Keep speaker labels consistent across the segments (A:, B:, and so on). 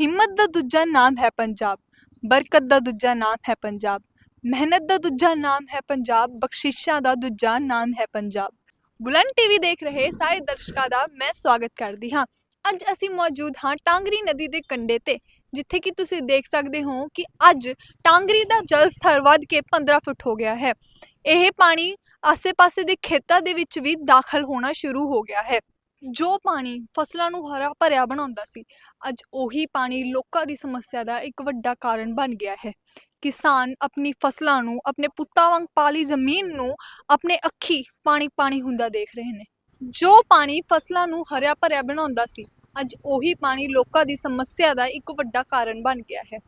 A: ਹਿੰਮਤ ਦਾ ਦੂਜਾ ਨਾਮ ਹੈ ਪੰਜਾਬ, ਬਰਕਤ ਦਾ ਦੂਜਾ ਨਾਮ ਹੈ ਪੰਜਾਬ, ਮਿਹਨਤ ਦਾ ਦੂਜਾ ਨਾਮ ਹੈ ਪੰਜਾਬ, ਬਖਸ਼ਿਸ਼ਾਂ ਦਾ ਦੂਜਾ ਨਾਮ ਹੈ ਪੰਜਾਬ। ਬੁਲੰਦ ਟੀਵੀ ਦੇਖ ਰਹੇ ਸਾਰੇ ਦਰਸ਼ਕਾਂ ਦਾ ਮੈਂ ਸਵਾਗਤ ਕਰਦੀ ਹਾਂ। ਅੱਜ ਅਸੀਂ ਮੌਜੂਦ ਹਾਂ ਟਾਂਗਰੀ ਨਦੀ ਦੇ ਕੰਢੇ ਤੇ, ਜਿੱਥੇ ਕਿ ਤੁਸੀਂ ਦੇਖ ਸਕਦੇ ਹੋ ਕਿ ਅੱਜ ਟਾਂਗਰੀ ਦਾ ਜਲ ਸਤਰ ਵੱਧ ਕੇ 15 ਫੁੱਟ ਹੋ ਗਿਆ ਹੈ। ਇਹ ਪਾਣੀ ਆਸੇ-ਪਾਸੇ ਦੇ ਖੇਤਾਂ ਦੇ ਵਿੱਚ ਵੀ ਦਾਖਲ ਹੋਣਾ ਸ਼ੁਰੂ ਹੋ ਗਿਆ ਹੈ। ਜੋ ਪਾਣੀ ਫਸਲਾਂ ਨੂੰ ਹਰਾ ਭਰਿਆ ਬਣਾਉਂਦਾ ਸੀ, ਅੱਜ ਉਹੀ ਪਾਣੀ ਲੋਕਾਂ ਦੀ ਸਮੱਸਿਆ ਦਾ ਇੱਕ ਵੱਡਾ ਕਾਰਨ ਬਣ ਗਿਆ ਹੈ। ਕਿਸਾਨ ਆਪਣੀ ਫਸਲਾਂ ਨੂੰ, ਆਪਣੇ ਪੁੱਤਾਂ ਵਾਂਗ ਪਾਲੀ ਜ਼ਮੀਨ ਨੂੰ ਆਪਣੇ ਅੱਖੀ ਪਾਣੀ ਪਾਣੀ ਹੁੰਦਾ ਦੇਖ ਰਹੇ ਨੇ। ਜੋ ਪਾਣੀ ਫਸਲਾਂ ਨੂੰ ਹਰਿਆ ਭਰਿਆ ਬਣਾਉਂਦਾ ਸੀ, ਅੱਜ ਉਹੀ ਪਾਣੀ ਲੋਕਾਂ ਦੀ ਸਮੱਸਿਆ ਦਾ ਇੱਕ ਵੱਡਾ ਕਾਰਨ ਬਣ ਗਿਆ ਹੈ।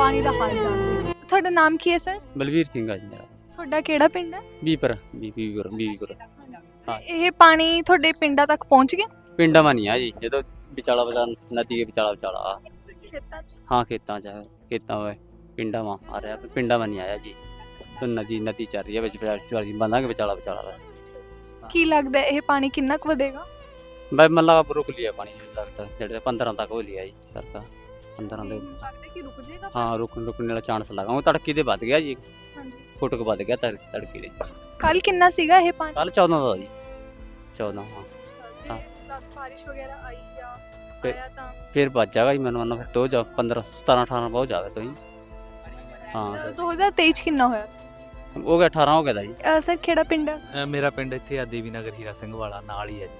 A: ਪਾਣੀ ਦਾ ਹਾਲ ਜਾਣਦੇ ਤੁਹਾਡਾ ਨਾਮ ਕੀ ਹੈ ਸਰ?
B: ਬਲਵੀਰ ਸਿੰਘ ਆ ਜੀ ਮੇਰਾ।
A: ਤੁਹਾਡਾ ਕਿਹੜਾ ਪਿੰਡ ਹੈ?
B: ਬੀਪਰ ਬੀਪੀ ਗੁਰ ਬੀਬੀ ਗੁਰ ਹਾਂ।
A: ਇਹ ਪਾਣੀ ਤੁਹਾਡੇ ਪਿੰਡਾਂ ਤੱਕ ਪਹੁੰਚ ਗਿਆ?
B: ਪਿੰਡਾਂ ਮਾ ਨਹੀਂ ਆ ਜੀ ਜਦੋਂ ਵਿਚਾਲਾ ਵਿਚਾਲਾ ਨਦੀ ਦੇ ਵਿਚਾਲਾ ਵਿਚਾਲਾ ਆ।
A: ਖੇਤਾਂ 'ਚ?
B: ਹਾਂ ਖੇਤਾਂ ਚ ਖੇਤਾਂ ਵੇ ਪਿੰਡਾਂ ਮਾ ਆ ਰਿਹਾ ਪਿੰਡਾਂ ਮਾ ਨਹੀਂ ਆਇਆ ਜੀ। ਤੇ ਨਦੀ ਨਦੀ ਚੱਲ ਰਹੀ ਹੈ ਵਿੱਚ ਵਿਚਾਲਾ ਬੰਦਾਂਗੇ ਵਿਚਾਲਾ ਵਿਚਾਲਾ ਵਾ।
A: ਕੀ ਲੱਗਦਾ ਇਹ ਪਾਣੀ ਕਿੰਨਾ ਕੁ ਵਧੇਗਾ?
B: ਬਈ ਮੱਲਾ ਰੁਕ ਲਿਆ ਪਾਣੀ ਲੱਗਦਾ ਜਿਹੜੇ 15 ਤੱਕ ਹੋ ਲਿਆ ਜੀ ਸਰਕਾ 15 ਦੇ
A: ਲੱਗਦਾ ਕਿ ਰੁਕ ਜਾਏਗਾ
B: ਹਾਂ ਰੁਕਣ ਰੁਕਣ ਵਾਲਾ ਚਾਂਸ ਲਗਾ। ਉਹ ਤੜਕੀ ਦੇ ਵੱਧ ਗਿਆ ਜੀ।
A: ਹਾਂਜੀ।
B: ਫੁੱਟ ਕੁ ਵੱਧ ਗਿਆ ਤੜ- ਤੜਕੀ ਦੇ।
A: ਕੱਲ ਕਿੰਨਾ ਸੀਗਾ ਇਹ ਪਾਣੀ?
B: ਕੱਲ 14 ਦਾ ਜੀ। 14 ਹਾਂ। ਹਾਂ।
A: ਬਾਰਿਸ਼ ਵਗੈਰਾ ਆਈ ਜਾਂ
B: ਫਿਰ-
A: ਆਇਆ ਤਾਂ?
B: ਫਿਰ ਵੱਜ ਜਾਗਾ ਜੀ ਮੈਨੂੰ ਉਹਨਾਂ ਫਿਰ ਦੋ ਜਾ 15 17 18 ਬਹੁਤ ਜਾਵੇ ਤੋਂ ਜੀ ਹਾਂ।
A: ਅ, 2023 ਚ ਕਿੰਨਾ ਹੋਇਆ ਸੀ?
B: ਹੋ ਗਿਆ 18 ਹੋ ਗਿਆ ਦਾ ਜੀ।
A: ਸਰ ਕਿਹੜਾ ਪਿੰਡ? ਹੈ
C: ਅ, ਮੇਰਾ ਪਿੰਡ ਇੱਥੇ ਆ ਦੇਵੀ ਨਗਰ ਹੀਰਾ ਸਿੰਘ ਵਾਲਾ ਨਾਲ ਹੀ ਹੈ ਜੀ।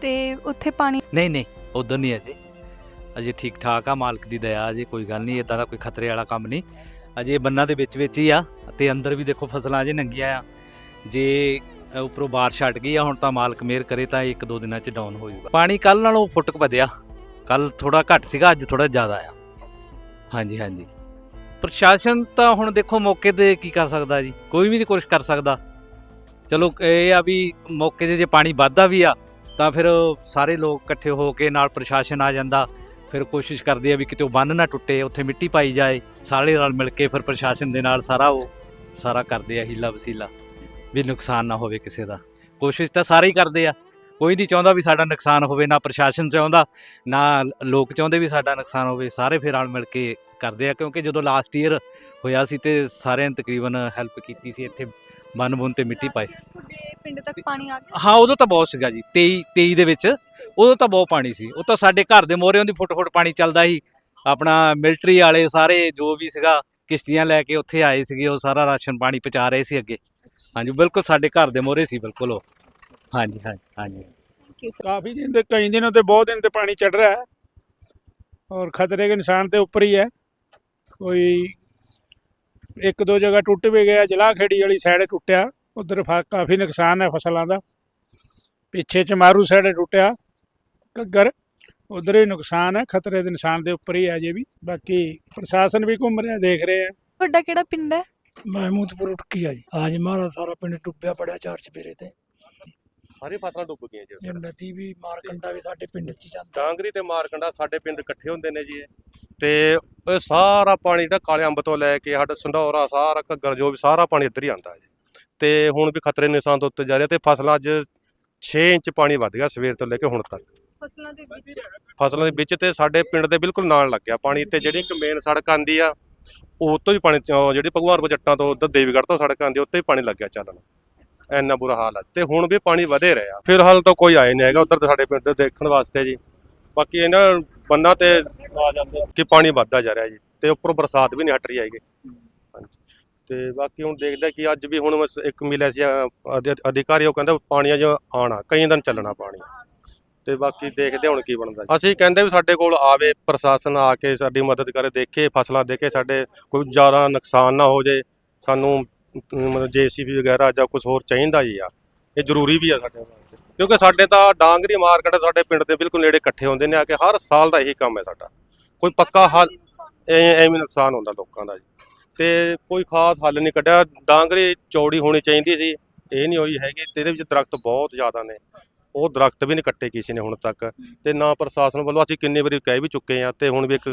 A: ਤੇ ਉੱਥੇ ਪਾਣੀ
C: ਨਹੀਂ ਨਹੀਂ ਉਧਰ ਨਹੀਂ ਅਜੇ ਅਜੇ ਠੀਕ ਠਾਕ ਆ, ਮਾਲਕ ਦੀ ਦਇਆ ਅਜੇ ਕੋਈ ਗੱਲ ਨਹੀਂ ਇਦਾਂ ਦਾ ਕੋਈ ਖਤਰੇ ਵਾਲਾ ਕੰਮ ਨਹੀਂ। ਅਜੇ ਬੰਨਾਂ ਦੇ ਵਿੱਚ ਵਿੱਚ ਹੀ ਆ ਤੇ ਅੰਦਰ ਵੀ ਦੇਖੋ ਫਸਲਾਂ ਅਜੇ ਨੰਗੀਆਂ ਆ। ਜੇ ਉੱਪਰੋਂ ਬਾਰਿਸ਼ ਹਟ ਗਈ ਆ, ਹੁਣ ਤਾਂ ਮਾਲਕ ਮਿਹਰ ਕਰੇ ਤਾਂ ਇੱਕ ਦੋ ਦਿਨਾਂ ਚ ਡਾਊਨ ਹੋ ਜਾਊਗਾ। ਪਾਣੀ ਕੱਲ ਨਾਲੋਂ ਫੁੱਟ ਵਧਿਆ। ਕੱਲ ਥੋੜਾ ਘੱਟ ਸੀਗਾ, ਅੱਜ ਥੋੜਾ ਜ਼ਿਆਦਾ ਆ। ਹਾਂਜੀ ਹਾਂਜੀ। ਪ੍ਰਸ਼ਾਸਨ ਤਾਂ ਹੁਣ ਦੇਖੋ ਮੌਕੇ ਤੇ ਕੀ ਕਰ ਸਕਦਾ ਜੀ? ਕੋਈ ਵੀ ਨਹੀਂ ਕੁਝ ਕਰ ਸਕਦਾ। ਚਲੋ ਇਹ ਆ ਵੀ ਮੌਕੇ ਤੇ ਜੇ ਪਾਣੀ ਵੱਧਦਾ ਵੀ ਆ, ਤਾਂ ਫਿਰ ਸਾਰੇ ਲੋਕ ਇਕੱਠੇ ਹੋ ਕੇ ਨਾਲ ਪ੍ਰਸ਼ਾਸਨ ਆ ਜਾਂਦਾ। ਫਿਰ ਕੋਸ਼ਿਸ਼ ਕਰਦੇ ਆ ਵੀ ਕਿਤੇ ਉਹ ਬੰਨ ਨਾ ਟੁੱਟੇ ਉੱਥੇ ਮਿੱਟੀ ਪਾਈ ਜਾਏ ਸਾਰੇ ਨਾਲ ਮਿਲ ਕੇ ਫਿਰ ਪ੍ਰਸ਼ਾਸਨ ਦੇ ਨਾਲ ਸਾਰਾ ਉਹ ਸਾਰਾ ਕਰਦੇ ਆ ਹੀਲਾ ਵਸੀਲਾ ਵੀ ਨੁਕਸਾਨ ਨਾ ਹੋਵੇ ਕਿਸੇ ਦਾ। ਕੋਸ਼ਿਸ਼ ਤਾਂ ਸਾਰੇ ਹੀ ਕਰਦੇ ਆ। ਕੋਈ ਨਹੀਂ ਚਾਹੁੰਦਾ ਵੀ ਸਾਡਾ ਨੁਕਸਾਨ ਹੋਵੇ ਨਾ ਪ੍ਰਸ਼ਾਸਨ ਚਾਹੁੰਦਾ ਨਾ ਲੋਕ ਚਾਹੁੰਦੇ ਵੀ ਸਾਡਾ ਨੁਕਸਾਨ ਹੋਵੇ ਸਾਰੇ ਫਿਰ ਨਾਲ ਮਿਲ ਕੇ ਕਰਦੇ ਆ ਕਿਉਂਕਿ ਜਦੋਂ ਲਾਸਟ ਈਅਰ ਹੋਇਆ ਸੀ ਤੇ ਸਾਰਿਆਂ ਨੇ ਤਕਰੀਬਨ ਹੈਲਪ ਕੀਤੀ ਸੀ ਇੱਥੇ ਬੰਨ ਬੁੰਨ ਤੇ ਮਿੱਟੀ ਪਾਈ।
A: ਤੁਹਾਡੇ ਪਿੰਡ ਤੱਕ ਪਾਣੀ ਆ ਗਿਆ?
C: ਹਾਂ ਉਦੋਂ ਤਾਂ ਬਹੁਤ ਸੀਗਾ ਜੀ 23 23 ਦੇ ਵਿੱਚ। ਉਦੋਂ ਤਾਂ ਬਹੁਤ ਪਾਣੀ ਸੀ। ਉਹ ਤਾਂ ਸਾਡੇ ਘਰ ਦੇ ਮੋਹਰੇ ਉਹਦੀ ਫੁੱਟ ਫੁੱਟ ਪਾਣੀ ਚੱਲਦਾ ਸੀ। ਆਪਣਾ ਮਿਲਟਰੀ ਵਾਲੇ ਸਾਰੇ ਜੋ ਵੀ ਸੀਗਾ ਕਿਸ਼ਤੀਆਂ ਲੈ ਕੇ ਉੱਥੇ ਆਏ ਸੀਗੇ ਉਹ ਸਾਰਾ ਰਾਸ਼ਨ ਪਾਣੀ ਪਹੁੰਚਾ ਰਹੇ ਸੀ ਅੱਗੇ। ਹਾਂਜੀ ਬਿਲਕੁਲ ਸਾਡੇ ਘਰ ਦੇ ਮੋਹਰੇ ਸੀ ਬਿਲਕੁਲ ਉਹ। ਹਾਂਜੀ ਹਾਂਜੀ। ਹਾਂਜੀ
D: ਕਾਫੀ ਦਿਨ ਤੇ ਕਈ ਦਿਨ ਤੇ ਬਹੁਤ ਦਿਨ ਤੇ ਪਾਣੀ ਚੜ ਰਿਹਾ ਹੈ। ਔਰ ਖਤਰੇ ਦੇ ਨਿਸ਼ਾਨ ਤੇ ਉੱਪਰ ਹੀ ਹੈ। ਕੋਈ ਇੱਕ ਦੋ ਜਗ੍ਹਾ ਟੁੱਟ ਵੀ ਗਿਆ ਜਲਾ ਖੇੜੀ ਵਾਲੀ ਸਾਈਡ ਟੁੱਟਿਆ। ਉਧਰ ਕਾਫੀ ਨੁਕਸਾਨ ਹੈ ਫਸਲਾਂ ਦਾ। ਪਿੱਛੇ ਚਮਾਰੂ ਸਾਈਡ ਟੁੱਟਿਆ। ਘੱਗਰ ਉਧਰ ਹੀ ਨੁਕਸਾਨ ਹੈ ਖਤਰੇ ਦੇ ਨਿਸ਼ਾਨ ਦੇ ਉੱਪਰ ਹੀ ਹੈ ਜੇ ਵੀ। ਬਾਕੀ ਪ੍ਰਸ਼ਾਸਨ ਵੀ ਘੁੰਮ ਰਿਹਾ ਦੇਖ ਰਹੇ
A: ਤੁਹਾਡਾ ਕਿਹੜਾ ਪਿੰਡ ਹੈ?
E: ਮਹਿਮੂਦਪੁਰ ਉੱਠਕੀ ਆ ਜੀ। ਅੱਜ ਮਹਾਰਾਜ ਸਾਰਾ ਪਿੰਡ ਡੁੱਬਿਆ ਪੜਿਆ ਚਾਰ ਚਪੇਰੇ ਤੇ।
F: ਸਾਰੀ ਫਸਲਾਂ ਡੁੱਬ ਗਈਆਂ ਜੀ
E: ਇਹ ਨਦੀ ਵੀ ਮਾਰਕੰਡਾ ਵੀ ਸਾਡੇ ਪਿੰਡ 'ਚ ਹੀ ਜਾਂਦਾ।
F: ਡਾਂਗਰੀ ਤੇ ਮਾਰਕੰਡਾ ਸਾਡੇ ਪਿੰਡ ਇਕੱਠੇ ਹੁੰਦੇ ਨੇ ਜੀ ਇਹ। ਤੇ ਇਹ ਸਾਰਾ ਪਾਣੀ ਜਿਹੜਾ ਕਾਲੇ ਅੰਬ ਤੋਂ ਲੈ ਕੇ ਸਾਡਾ ਸੰਧੌਰਾ ਸਾਰਾ ਘੱਗਰ ਜੋ ਵੀ ਸਾਰਾ ਪਾਣੀ ਇੱਧਰ ਹੀ ਆਉਂਦਾ ਜੀ। ਤੇ ਹੁਣ ਵੀ ਖਤਰੇ ਨਿਸ਼ਾਨ ਤੋਂ ਉੱਤੇ ਜਾ ਰਿਹਾ ਤੇ ਫਸਲਾਂ 'ਚ 6 ਇੰਚ ਪਾਣੀ ਵੱਧ ਗਿਆ ਸਵੇਰ ਤੋਂ ਲੈ ਕੇ ਹੁਣ ਤੱਕ।
A: ਫਸਲਾਂ ਦੇ ਵਿੱਚ?
F: ਫਸਲਾਂ ਦੇ ਵਿੱਚ ਤੇ ਸਾਡੇ ਪਿੰਡ ਦੇ ਬਿਲਕੁਲ ਨਾਲ ਲੱਗਿਆ ਪਾਣੀ ਤੇ ਜਿਹੜੀ ਇੱਕ ਮੇਨ ਸੜਕ ਆਂਦੀ ਆ, ਉਹ ਤੋਂ ਵੀ ਪਾਣੀ ਉਹ ਜਿਹੜੀ ਭਗਵਾਨਪੁਰ ਜੱਟਾਂ ਤੋਂ, ਉੱਧਰ ਦੇਵੀਗੜ੍ਹ ਤੋਂ ਸੜਕ ਆਂਦੀ ਉੱਤੇ ਵੀ ਪਾਣੀ ਲੱਗਿਆ ਚੱਲਣ। ਇੰਨਾ ਬੁਰਾ ਹਾਲ ਹੈ ਤੇ ਹੁਣ ਵੀ ਪਾਣੀ ਵਧੇ ਰਿਹਾ ਫਿਲਹਾਲ ਤਾਂ ਕੋਈ ਆਏ ਨਹੀਂ ਹੈਗਾ ਉੱਧਰ ਸਾਡੇ ਪਿੰਡ ਦੇਖਣ ਵਾਸਤੇ ਜੀ। ਬਾਕੀ ਇਹਨਾਂ ਬੰਨਾ ਤੇ ਆ ਜਾਂਦੇ ਕਿ ਪਾਣੀ ਵੱਧਦਾ ਜਾ ਰਿਹਾ ਜੀ। ਤੇ ਉੱਪਰੋਂ ਬਰਸਾਤ ਵੀ ਨਹੀਂ ਹਟ ਰਹੀ ਹੈਗੀ। ਤੇ ਬਾਕੀ ਹੁਣ ਦੇਖਦੇ ਕਿ ਅੱਜ ਵੀ ਹੁਣ ਇੱਕ ਮਿਲਿਆ ਸੀ ਅਧਿਕਾਰੀ ਉਹ ਕਹਿੰਦਾ ਪਾਣੀ ਅਜ ਆਣਾ ਕਈ ਦਿਨ ਚੱਲਣਾ ਪਾਣੀ। ਤੇ ਬਾਕੀ ਦੇਖਦੇ ਹੁਣ ਕੀ ਬਣਦਾ। ਅਸੀਂ ਕਹਿੰਦੇ ਵੀ ਸਾਡੇ ਕੋਲ ਆਵੇ ਪ੍ਰਸ਼ਾਸਨ ਆ ਕੇ ਸਾਡੀ ਮਦਦ ਕਰੇ ਦੇਖੇ ਫਸਲਾਂ ਦੇਖੇ ਸਾਡੇ ਕੋਈ ਜ਼ਿਆਦਾ ਨੁਕਸਾਨ ਨਾ ਹੋ ਜੇ ਸਾਨੂੰ ਮਤਲਬ ਜੀਸੀਬੀ ਵਗੈਰਾ ਜਾਂ ਕੁਝ ਹੋਰ ਚਾਹੀਦਾ ਜੀ ਆ। ਇਹ ਜ਼ਰੂਰੀ ਵੀ ਆ ਸਾਡੇ ਵਾਸਤੇ ਕਿਉਂਕਿ ਸਾਡੇ ਤਾਂ ਡਾਂਗਰੀ ਮਾਰਕੀਟ ਸਾਡੇ ਪਿੰਡ ਦੇ ਬਿਲਕੁਲ ਨੇੜੇ ਇਕੱਠੇ ਹੁੰਦੇ ਨੇ ਆ ਕੇ ਹਰ ਸਾਲ ਦਾ ਇਹੀ ਕੰਮ ਹੈ ਸਾਡਾ। ਕੋਈ ਪੱਕਾ ਹੱਲ ਐਵੇਂ ਨੁਕਸਾਨ ਹੁੰਦਾ। ਲੋਕਾਂ ਦਾ ਜੀ। ਤੇ ਕੋਈ ਖਾਸ ਹੱਲ ਨਹੀਂ ਕੱਢਿਆ। ਡਾਂਗਰੀ ਚੌੜੀ ਹੋਣੀ ਚਾਹੀਦੀ ਸੀ ਇਹ ਨਹੀਂ ਹੋਈ ਹੈਗੀ ਤੇ ਇਹਦੇ ਵਿੱਚ ਦਰਖਤ ਬਹੁਤ ਜ਼ਿਆਦਾ ਨੇ। ਉਹ ਦਰਖਤ ਵੀ ਨਹੀਂ ਕੱਟੇ ਕਿਸੇ ਨੇ ਹੁਣ ਤੱਕ ਤੇ ਨਾ ਪ੍ਰਸ਼ਾਸਨ ਵੱਲੋਂ ਅਸੀਂ ਕਿੰਨੇ ਵਾਰੀ ਕਹਿ ਵੀ ਚੁੱਕੇ ਆ ਤੇ ਹੁਣ ਵੀ ਇੱਕ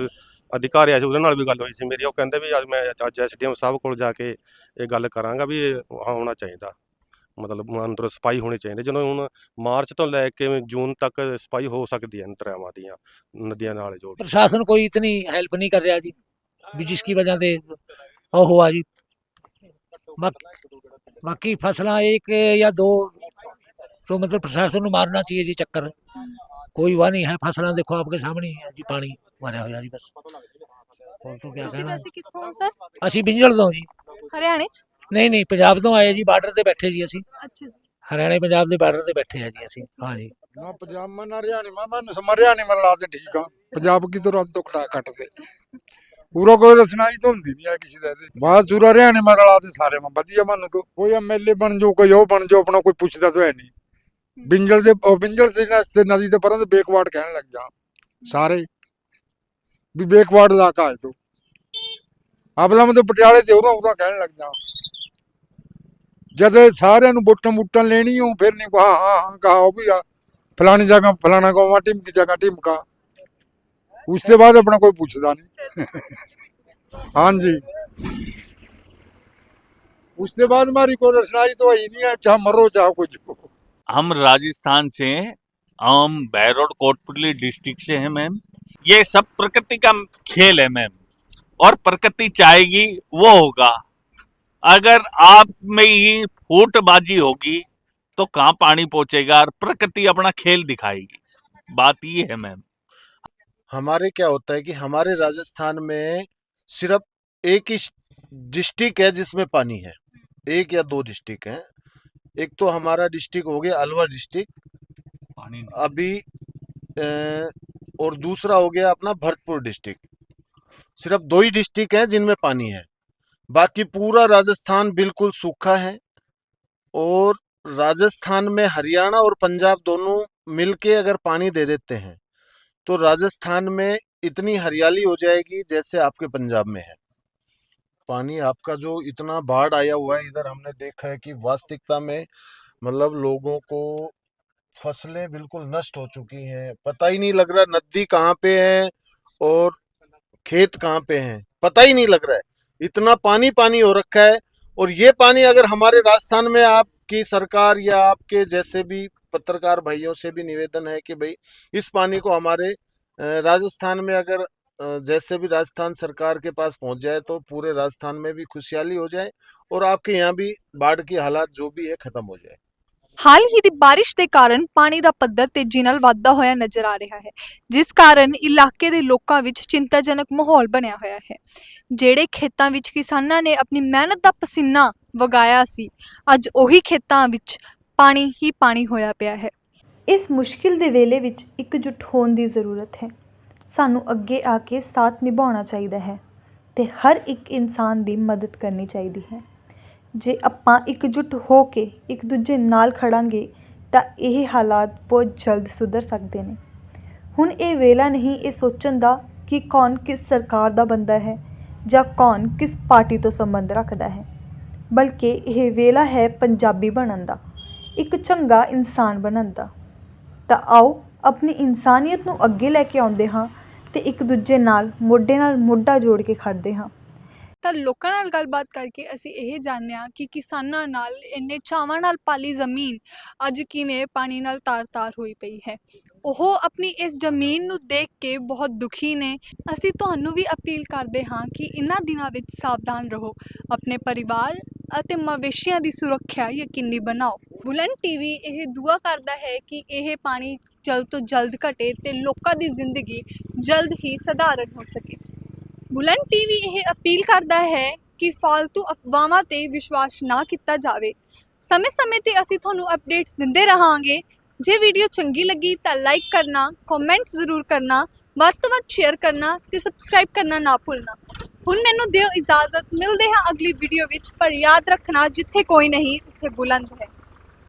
F: ਅਧਿਕਾਰੀ ਆ ਸੀ, ਉਹਦੇ ਨਾਲ ਵੀ ਗੱਲ ਹੋਈ ਸੀ ਮੇਰੀ, ਉਹ ਕਹਿੰਦੇ ਵੀ ਅੱਜ ਮੈਂ ਅੱਜ ਐਸਡੀਐਮ ਸਾਹਿਬ ਕੋਲ ਜਾ ਕੇ ਇਹ ਗੱਲ ਕਰਾਂਗਾ ਵੀ ਇਹ ਚਾਹੀਦਾ। ਮਤਲਬ ਅੰਦਰ ਸਪਾਈ ਹੋਣੀ ਚਾਹੀਦੀ, ਜਦੋਂ ਹੁਣ ਮਾਰਚ ਤੋਂ ਲੈ ਕੇ ਜੂਨ ਤੱਕ ਸਪਾਈ ਹੋ ਸਕਦੀ ਹੈ ਅੰਤਰਾਵਾਂ ਦੀਆਂ, ਨਦੀਆਂ ਨਾਲ ਜੋ ਪ੍ਰਸ਼ਾਸਨ
E: ਕੋਈ ਇਤਨੀ ਹੈਲਪ ਨਹੀਂ ਕਰ ਰਿਹਾ ਜੀ, ਵੀ ਜਿਸ ਕੀ ਵਜ੍ਹਾ ਤੇ ਉਹ ਹੋਆ ਜੀ। ਬਾਕੀ ਫਸਲਾਂ ਇੱਕ ਜਾਂ ਦੋ दो तो मतलब प्रशासन ਨੂੰ मारना चाहिए जी चक्कर कोई हुआ नहीं है फसला देखो आपके सामने ही है जी पानी मारा होया जी बस और तो क्या
A: ਤੁਸੀਂ
E: कहना
A: ਵੈਸੇ ਕਿੱਥੋਂ ਹੋ ਸਰ
E: ਅਸੀਂ ਬਿੰਜਲ ਤੋਂ ਜੀ
A: ਹਰਿਆਣੇ ਚ
E: ਨਹੀਂ ਨਹੀਂ ਪੰਜਾਬ ਤੋਂ ਆਏ ਜੀ ਬਾਰਡਰ ਤੇ ਬੈਠੇ ਜੀ ਅਸੀਂ
A: ਅੱਛਾ ਜੀ
E: ਹਰਿਆਣੇ ਪੰਜਾਬ ਦੇ ਬਾਰਡਰ ਤੇ ਬੈਠੇ ਆ ਜੀ ਅਸੀਂ ਹਾਂ ਜੀ
G: ਨਾ ਪੰਜਾਬ ਮੈਂ ਨਾ ਹਰਿਆਣੇ ਮੈਂ ਮੈਂ ਸਮਰਿਆ ਨਹੀਂ ਮਰਲਾ ਤੇ ਠੀਕ ਆ ਪੰਜਾਬ ਕੀ ਤੁਰੰਤ ਤੋਂ ਕਟਾ ਕੱਟਦੇ ਪੂਰਾ ਕੋਈ ਤਾਂ ਸੁਣਾਈ ਤਾਂ ਹੁੰਦੀ ਨਹੀਂ ਹੈ ਕਿਸੇ ਦਾ ਤੇ ਬਾਅਦ ਸੂਰਾ ਹਰਿਆਣੇ ਮਰਲਾ ਤੇ ਸਾਰੇ ਮੈਂ ਵਧੀਆ ਮੰਨ ਤੋਂ ਕੋਈ ਐਮਐਲਏ ਬਣ ਜੋ ਕੋਈ ਉਹ ਬਣ ਜੋ ਆਪਣਾ ਕੋਈ ਪੁੱਛਦਾ ਤਾਂ ਹੈ ਨਹੀਂ ਬਿੰਜਲ ਦੇ, ਉਹ ਬਿੰਜਲ ਤੇ ਨਾ ਤੇ ਨਦੀ ਤੋਂ ਪਰਾਂ ਤੇ ਬੇਕਵਾਰਡ ਕਹਿਣ ਲੱਗ ਜਾ। ਸਾਰੇ। ਵੀ ਬੇਕਵਾਰਡ ਇਲਾਕਾ ਹੈ ਤੂੰ। ਆਪਲਮ ਤੋਂ ਪਟਿਆਲੇ ਤੇ ਉਹਨਾਂ ਉਹਨਾਂ ਕਹਿਣ ਲੱਗ ਜਾ। ਜਦ ਸਾਰਿਆਂ ਨੂੰ ਬੁੱਟਾਂ ਮੁੱਟਾਂ ਲੈਣੀ ਹੋ ਫਿਰ ਨਹੀਂ ਕਹਾ, ਹਾਂ ਹਾਂ, ਕਹਾ, ਉਹ ਵੀ ਆ। ਫਲਾਣੀ ਜਗ੍ਹਾ ਫਲਾਣਾ ਗੋਵਾ ਟੀਮ ਕੀ ਜਗ੍ਹਾ ਟੀਮ ਕਾ ਉਸ ਤੋਂ ਬਾਅਦ ਆਪਣਾ ਕੋਈ ਪੁੱਛਦਾ ਨਹੀਂ। ਹਾਂਜੀ। ਉਸ ਤੋਂ ਬਾਅਦ ਮਾਰੀ ਕੋਈ ਰਸਨਾਈ ਤੋਂ ਹੀ ਨਹੀਂ ਹੈ, ਚਾਹ ਮਰੋ, ਚਾਹ ਕੁਝ।
H: हम राजस्थान से हम बहरोड कोटपुतली डिस्ट्रिक्ट से हैं, मैम। ये सब प्रकृति का खेल है, मैम। और प्रकृति चाहेगी, वो होगा। अगर आप में ही फूटबाजी होगी तो कहाँ पानी पहुंचेगा और प्रकृति अपना खेल दिखाएगी? बात ये है, मैम।
I: हमारे क्या होता है कि हमारे राजस्थान में सिर्फ़ एक ही डिस्ट्रिक्ट है जिसमें पानी है। एक या दो डिस्ट्रिक्ट हैं। एक तो हमारा डिस्ट्रिक्ट हो गया अलवर डिस्ट्रिक्ट अभी अ, और दूसरा हो गया अपना भरतपुर डिस्ट्रिक्ट सिर्फ़ दो ही डिस्ट्रिक्ट हैं जिनमें पानी है। बाकी पूरा राजस्थान बिल्कुल सूखा है और राजस्थान में हरियाणा और पंजाब दोनों मिलके अगर पानी दे देते हैं तो राजस्थान में इतनी हरियाली हो जाएगी जैसे आपके पंजाब में है। पानी आपका जो इतना बाढ़ आया हुआ है, इधर हमने देखा है कि वास्तविकता में मतलब लोगों को फ़सलें बिल्कुल नष्ट हो चुकी हैं। पता ही नहीं लग रहा नदी कहाँ पे है और खेत कहाँ पे हैं। पता ही नहीं लग रहा है। इतना पानी पानी हो रखा है और ये पानी अगर हमारे राजस्थान में आपकी सरकार या आपके जैसे भी पत्रकार भाइयों से भी निवेदन है कि भाई इस पानी को हमारे राजस्थान में अगर जैसे भी राजस्थान सरकार के पास पहुंच जाए तो पूरे राजस्थान में भी खुशहाली हो जाए और आपके यहाँ भी बाढ़ की हालात जो भी है खत्म हो जाए
A: ਹਾਲ ਹੀ ਦੀ ਬਾਰਿਸ਼ ਦੇ ਕਾਰਨ ਪਾਣੀ ਦਾ ਪੱਧਰ ਤੇਜ਼ੀ ਨਾਲ ਵੱਧਦਾ ਹੋਇਆ ਨਜ਼ਰ ਆ ਰਿਹਾ ਹੈ ਜਿਸ ਕਾਰਨ ਇਲਾਕੇ ਦੇ ਲੋਕਾਂ ਵਿੱਚ ਚਿੰਤਾਜਨਕ ਮਾਹੌਲ ਬਣਿਆ ਹੋਇਆ ਹੈ ਜਿਹੜੇ ਖੇਤਾਂ ਵਿੱਚ ਕਿਸਾਨਾਂ ਨੇ ਆਪਣੀ ਮਿਹਨਤ ਦਾ ਪਸੀਨਾ ਵਗਾਇਆ ਸੀ ਅੱਜ ਉਹੀ ਖੇਤਾਂ ਵਿੱਚ ਪਾਣੀ ਹੀ ਪਾਣੀ ਹੋਇਆ ਪਿਆ ਹੈ
J: ਇਸ ਮੁਸ਼ਕਿਲ ਦੇ ਵੇਲੇ ਵਿੱਚ ਇਕਜੁੱਟ ਹੋਣ ਦੀ ਜ਼ਰੂਰਤ ਹੈ ਸਾਨੂੰ ਅੱਗੇ ਆ ਕੇ ਸਾਥ ਨਿਭਾਉਣਾ ਚਾਹੀਦਾ ਹੈ ਅਤੇ ਹਰ ਇੱਕ ਇਨਸਾਨ ਦੀ ਮਦਦ ਕਰਨੀ ਚਾਹੀਦੀ ਹੈ। ਜੇ ਆਪਾਂ ਇਕਜੁੱਟ ਹੋ ਕੇ ਇੱਕ ਦੂਜੇ ਨਾਲ ਖੜਾਂਗੇ ਤਾਂ ਇਹ ਹਾਲਾਤ ਬਹੁਤ ਜਲਦ ਸੁਧਰ ਸਕਦੇ ਨੇ। ਹੁਣ ਇਹ ਵੇਲਾ ਨਹੀਂ, ਇਹ ਸੋਚਣ ਦਾ ਕਿ ਕੌਣ ਕਿਸ ਸਰਕਾਰ ਦਾ ਬੰਦਾ ਹੈ ਜਾਂ ਕੌਣ ਕਿਸ ਪਾਰਟੀ ਤੋਂ ਸੰਬੰਧ ਰੱਖਦਾ ਹੈ। ਬਲਕਿ ਇਹ ਵੇਲਾ ਹੈ ਪੰਜਾਬੀ ਬਣਨ ਦਾ, ਇੱਕ ਚੰਗਾ ਇਨਸਾਨ ਬਣਨ ਦਾ। ਤਾਂ ਆਓ, ਆਪਣੀ ਇਨਸਾਨੀਅਤ ਨੂੰ ਅੱਗੇ ਲੈ ਕੇ ਆਉਂਦੇ ਹਾਂ ਤੇ ਇੱਕ ਦੂਜੇ ਨਾਲ, ਮੋਢੇ ਨਾਲ ਮੋਢਾ ਜੋੜ ਕੇ ਖੜਦੇ ਹਾਂ।
A: ਤਾਂ ਲੋਕਾਂ ਨਾਲ ਗੱਲਬਾਤ ਕਰਕੇ ਅਸੀਂ ਇਹ ਜਾਣਿਆ ਕਿ ਕਿਸਾਨਾਂ ਨਾਲ, ਇੰਨੇ ਚਾਵਾਂ ਨਾਲ ਪਾਲੀ ਜ਼ਮੀਨ ਅੱਜ ਕਿਵੇਂ ਪਾਣੀ ਨਾਲ ਤਾਰ-ਤਾਰ ਹੋਈ ਪਈ ਹੈ। ਉਹ ਆਪਣੀ ਇਸ ਜ਼ਮੀਨ ਨੂੰ ਦੇਖ ਕੇ ਬਹੁਤ ਦੁਖੀ ਨੇ। ਅਸੀਂ ਤੁਹਾਨੂੰ ਵੀ ਅਪੀਲ ਕਰਦੇ ਹਾਂ ਕਿ ਇਹਨਾਂ ਦਿਨਾਂ ਵਿੱਚ ਸਾਵਧਾਨ ਰਹੋ। ਆਪਣੇ ਪਰਿਵਾਰ ਅਤੇ ਮਵੇਸ਼ੀਆਂ ਦੀ ਸੁਰੱਖਿਆ ਯਕੀਨੀ ਬਣਾਓ। ਬੁਲੰਦ ਟੀਵੀ ਇਹ ਦੁਆ ਕਰਦਾ ਹੈ ਕਿ ਇਹ ਪਾਣੀ ਜਲਦ ਤੋਂ ਜਲਦ ਘਟੇ ਤੇ ਲੋਕਾਂ ਦੀ ਜ਼ਿੰਦਗੀ ਜਲਦ ਹੀ ਸਧਾਰਨ ਹੋ ਸਕੇ। ਬੁਲੰਦ ਟੀਵੀ ਇਹ ਅਪੀਲ ਕਰਦਾ ਹੈ ਕਿ ਫालतू ਅਫਵਾਹਾਂ ਤੇ ਵਿਸ਼ਵਾਸ ਨਾ ਕੀਤਾ ਜਾਵੇ। ਸਮੇਂ-ਸਮੇਂ ਤੇ ਅਸੀਂ ਤੁਹਾਨੂੰ ਅਪਡੇਟਸ ਦਿੰਦੇ ਰਹਾਂਗੇ। ਜੇ ਵੀਡੀਓ ਚੰਗੀ ਲੱਗੀ ਤਾਂ ਲਾਈਕ ਕਰਨਾ, ਕਮੈਂਟ ਜ਼ਰੂਰ ਕਰਨਾ, ਵੱਧ ਤੋਂ ਵੱਧ ਸ਼ੇਅਰ ਕਰਨਾ ਤੇ ਸਬਸਕ੍ਰਾਈਬ ਕਰਨਾ ਨਾ ਭੁੱਲਣਾ। ਹੁਣ ਮੈਨੂੰ ਦਿਓ ਇਜਾਜ਼ਤ, ਮਿਲਦੇ ਹਾਂ ਅਗਲੀ ਵੀਡੀਓ ਵਿੱਚ, ਪਰ ਯਾਦ ਰੱਖਣਾ ਜਿੱਥੇ ਕੋਈ ਨਹੀਂ, ਉੱਥੇ ਬੁਲੰਦ ਹੈ।